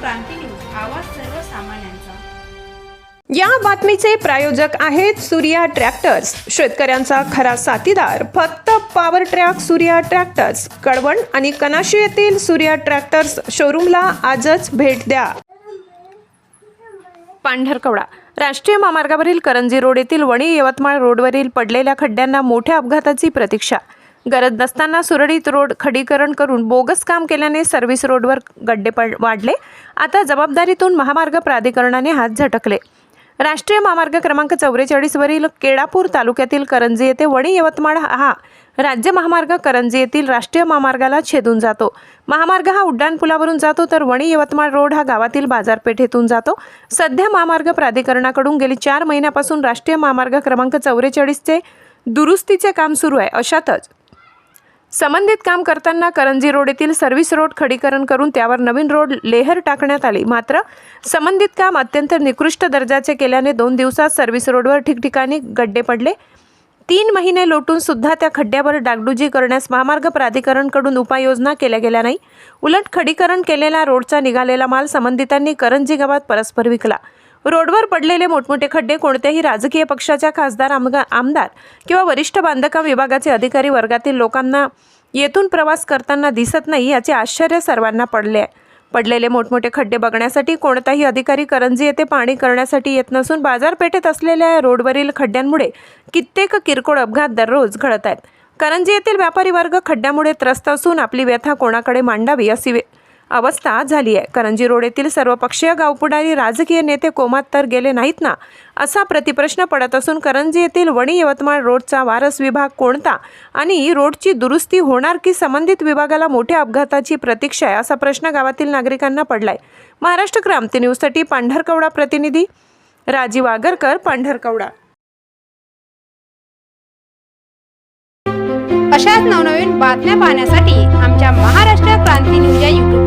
क्रांती news आवाज सर्वसामान्यांचा या बातमीचे प्रायोजक आहेत सूर्या ट्रॅक्टर्स. शेतकऱ्यांचा खरा साथीदार. फक्त power track Surya tractors. Kalwan आणि कनाशी येथील सूर्या ट्रॅक्टर्स शोरूमला आजच भेट द्या. पांढरकवडा. राष्ट्रीय महामार्गावरील करंजी रोड येथील वणी यवतमाळ रोडवरील पडलेल्या खड्ड्यांना मोठ्या अपघाताची प्रतीक्षा. गरज नसताना सुरळीत रोड खडीकरण करून बोगस काम केल्याने सर्व्हिस रोडवर गड्डे पड वाढले. आता जबाबदारीतून महामार्ग प्राधिकरणाने हात झटकले. राष्ट्रीय महामार्ग क्रमांक चौवेचाळीसवरील केळापूर तालुक्यातील करंजी येथे वणी यवतमाळ हा राज्य महामार्ग करंजी येथील राष्ट्रीय महामार्गाला छेदून जातो. महामार्ग हा उड्डाणपुलावरून जातो तर वणी यवतमाळ रोड हा गावातील बाजारपेठेतून जातो. सध्या महामार्ग प्राधिकरणाकडून गेली चार महिन्यापासून राष्ट्रीय महामार्ग क्रमांक चौवेचाळीसचे दुरुस्तीचे काम सुरू आहे. अशातच संबंधित काम करताना करंजी रोड येथील सर्व्हिस रोड खडीकरण करून त्यावर नवीन रोड लेहर टाकण्यात आली. मात्र संबंधित काम अत्यंत निकृष्ट दर्जाचे केल्याने दोन दिवसात सर्व्हिस रोडवर ठिकठिकाणी गड्डे पडले. तीन महिने लोटून सुद्धा त्या खड्ड्यावर डागडुजी करण्यास महामार्ग प्राधिकरणकडून उपाययोजना केल्या गेल्या नाही. उलट खडीकरण केलेला रोडचा निघालेला माल संबंधितांनी करंजी गावात परस्पर विकला. रोडवर पडलेले मोठमोठे खड्डे कोणत्याही राजकीय पक्षाच्या खासदार आमगा आमदार किंवा वरिष्ठ बांधकाम विभागाचे अधिकारी वर्गातील लोकांना येथून प्रवास करताना दिसत नाही याचे आश्चर्य सर्वांना पडले. आहे पडलेले मोठमोठे खड्डे बघण्यासाठी कोणताही अधिकारी करंजी येथे पाणी करण्यासाठी येत नसून बाजारपेठेत असलेल्या या रोडवरील खड्ड्यांमुळे कित्येक किरकोळ अपघात दररोज घडत आहेत. करंजी येथील व्यापारी वर्ग खड्ड्यामुळे त्रस्त असून आपली व्यथा कोणाकडे मांडावी अशी वे- अवस्था झाली आहे. करंजी रोड येथील सर्वपक्षीय गावपुढारी राजकीय नेते कोमात तर गेले नाहीत ना? असा प्रतिप्रश्न पडत असून करंजी येथील वणी यवतमाळ रोडचा वारस विभाग कोणता आणि रोडची दुरुस्ती होणार की संबंधित विभागाला मोठ्या अपघाताची प्रतीक्षा आहे असा प्रश्न गावातील नागरिकांना पडलाय. महाराष्ट्र क्रांती न्यूजसाठी पांढरकवडा प्रतिनिधी राजीव आगरकर पांढरकवडा. अशाच नवनवीन बातम्या पाहण्यासाठी आमच्या महाराष्ट्र क्रांती न्यूज या यूट्यूब